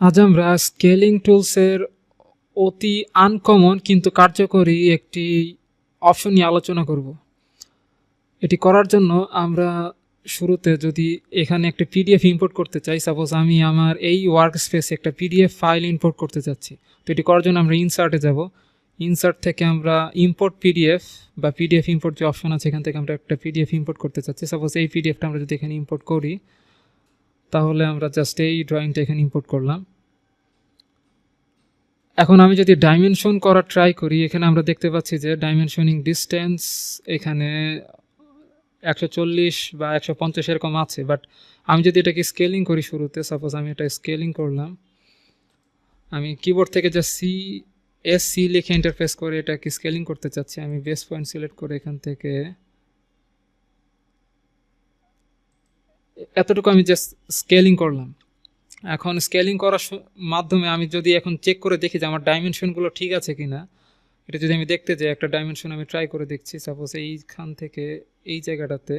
আজ আমরা স্কেলিং টুলসের অতি আনকমন কিন্তু কার্যকরী একটি অপশন নিয়ে আলোচনা করব। এটি করার জন্য আমরা শুরুতে যদি এখানে একটা পিডিএফ ইম্পোর্ট করতে চাই সাপোজ আমি আমার এই ওয়ার্ক স্পেসে একটা পিডিএফ ফাইল ইম্পোর্ট করতে চাচ্ছি তো এটি করার জন্য আমরা ইনসার্টে যাব। ইনসার্ট থেকে আমরা ইম্পোর্ট পিডিএফ বা পিডিএফ ইম্পোর্ট যে অপশন আছে, এখান থেকে আমরা একটা পিডিএফ ইম্পোর্ট করতে চাচ্ছি। সাপোজ এই পিডিএফটা আমরা যদি এখানে ইম্পোর্ট করি তাহলে আমরা জাস্ট এই ড্রয়িংটা এখানে ইম্পোর্ট করলাম। এখন আমি যদি ডাইমেনশন করা ট্রাই করি, এখানে আমরা দেখতে পাচ্ছি যে ডাইমেনশনিং ডিস্টেন্স এখানে একশো চল্লিশ বা একশো পঞ্চাশ এরকম আছে বাট আমি যদি এটাকে স্কেলিং করি শুরুতে সাপোজ আমি এটা স্কেলিং করলাম, আমি কিবোর্ড থেকে যা সি এস সি লিখে ইন্টারফেস করে এটাকে স্কেলিং করতে চাচ্ছি, আমি বেস পয়েন্ট সিলেক্ট করে এখান থেকে এতটুকু আমি জাস্ট স্কেলিং করলাম। এখন স্কেলিং করার মাধ্যমে আমি যদি এখন চেক করে দেখি যে আমার ডাইমেনশনগুলো ঠিক আছে কি না এটা যদি আমি দেখতে যাই, একটা ডাইমেনশন আমি ট্রাই করে দেখছি সাপোজ এইখান থেকে এই জায়গাটাতে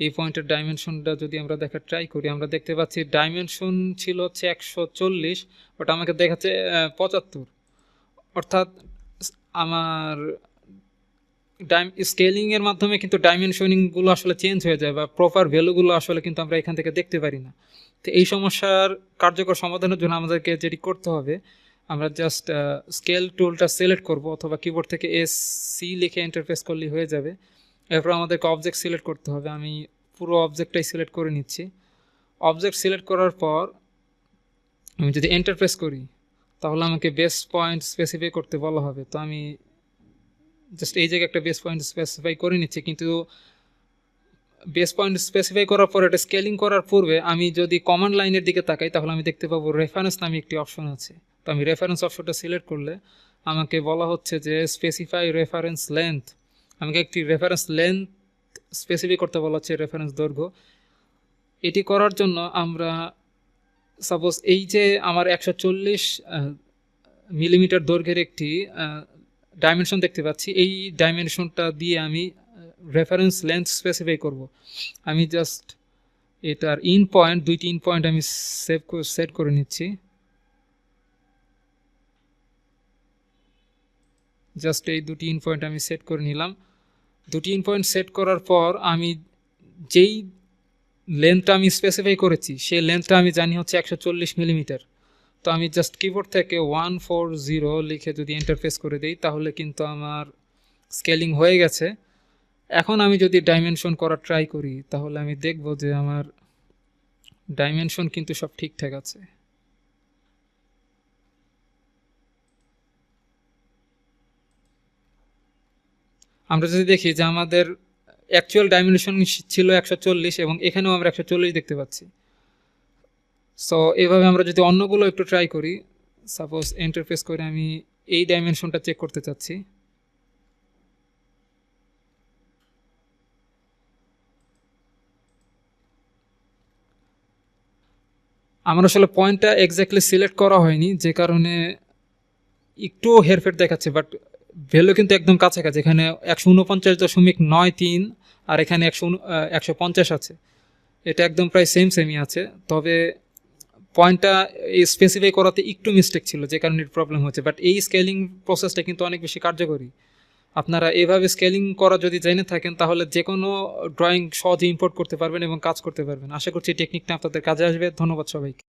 এই পয়েন্টের ডাইমেনশনটা যদি আমরা দেখার ট্রাই করি, আমরা দেখতে পাচ্ছি ডাইমেনশন ছিল হচ্ছে একশো চল্লিশ বাট আমাকে দেখাচ্ছে পঁচাত্তর। অর্থাৎ আমার ডাইম, স্কেলিংয়ের মাধ্যমে কিন্তু ডাইমেনশনিংগুলো আসলে চেঞ্জ হয়ে যায় বা প্রপার ভ্যালুগুলো আসলে কিন্তু আমরা এখান থেকে দেখতে পারি না। তো এই সমস্যার কার্যকর সমাধানের জন্য আমাদেরকে যেটি করতে হবে, আমরা জাস্ট স্কেল টুলটা সিলেক্ট করব অথবা কিবোর্ড থেকে এস সি লিখে ইন্টারফেস করলেই হয়ে যাবে। এরপর আমাদেরকে অবজেক্ট সিলেক্ট করতে হবে। আমি পুরো অবজেক্টটাই সিলেক্ট করে নিচ্ছি। অবজেক্ট সিলেক্ট করার পর আমি যদি এন্টারপ্রেস করি, তাহলে আমাকে বেস পয়েন্ট স্পেসিফাই করতে বলা হবে। তো আমি জাস্ট এই জায়গায় একটা বেস পয়েন্ট স্পেসিফাই করে নিচ্ছি, কিন্তু বেস পয়েন্ট স্পেসিফাই করার পর এটা স্কেলিং করার পূর্বে আমি যদি কমান্ড লাইনের দিকে তাকাই, তাহলে আমি দেখতে পাবো রেফারেন্স নামে একটি অপশন আছে। তো আমি রেফারেন্স অপশনটা সিলেক্ট করলে আমাকে বলা হচ্ছে যে স্পেসিফাই রেফারেন্স লেন্থ আমাকে একটি রেফারেন্স লেন্থ স্পেসিফাই করতে বলা হচ্ছে রেফারেন্স দৈর্ঘ্য। এটি করার জন্য আমরা সাপোজ এই যে আমার একশো চল্লিশ মিলিমিটার দৈর্ঘ্যের একটি ডাইমেনশন দেখতে পাচ্ছি। এই ডাইমেনশনটা দিয়ে আমি রেফারেন্স লেন্থ স্পেসিফাই করব। আমি জাস্ট এটার ইন পয়েন্ট দুইটি ইন পয়েন্ট আমি সেভ সেট করে নিচ্ছি। জাস্ট এই দুটি ইন পয়েন্ট আমি সেট করে নিলাম। দুটি ইন পয়েন্ট সেট করার পর আমি যেই লেন্থটা আমি স্পেসিফাই করেছি, সেই লেন্থটা আমি জানি হচ্ছে একশো চল্লিশ মিলিমিটার তো আমি জাস্ট কিবোর্ড থেকে ওয়ান ফোর জিরো লিখে যদি ইন্টারফেস করে দিই, তাহলে কিন্তু আমার স্কেলিং হয়ে গেছে। এখন আমি যদি ডাইমেনশন করার ট্রাই করি, তাহলে আমি দেখব যে আমার ডাইমেনশন কিন্তু সব ঠিকঠাক আছে। আমরা যদি দেখি যে আমাদের অ্যাকচুয়াল ডাইমেনশন ছিল একশো চল্লিশ এবং এখানেও আমরা একশো চল্লিশ দেখতে পাচ্ছি। সো এভাবে আমরা যদি অন্যগুলো একটু ট্রাই করি সাপোজ এন্টারফেস করে আমি এই ডাইমেনশনটা চেক করতে চাচ্ছি। আমার আসলে পয়েন্টটা এক্স্যাক্টলি সিলেক্ট করা হয়নি, যে কারণে একটু হেরফের দেখাচ্ছে বাট ভ্যালু কিন্তু একদম কাছাকাছি। এখানে একশো উনপঞ্চাশ দশমিক নয় তিন আর এখানে একশো একশো পঞ্চাশ আছে। এটা একদম প্রায় সেম সেমই আছে। তবে পয়েন্টটা স্পেসিফাই করাতে একটু মিস্টেক ছিল, যে কারণে প্রবলেম হচ্ছে। বাট এই স্কেলিং প্রসেসটা কিন্তু অনেক বেশি কার্যকরী। আপনারা এভাবে স্কেলিং করা যদি জেনে থাকেন, তাহলে যে কোনো ড্রয়িং সহজে ইম্পোর্ট করতে পারবেন এবং কাজ করতে পারবেন। আশা করছি টেকনিকটা আপনাদের কাজে আসবে। ধন্যবাদ সবাইকে।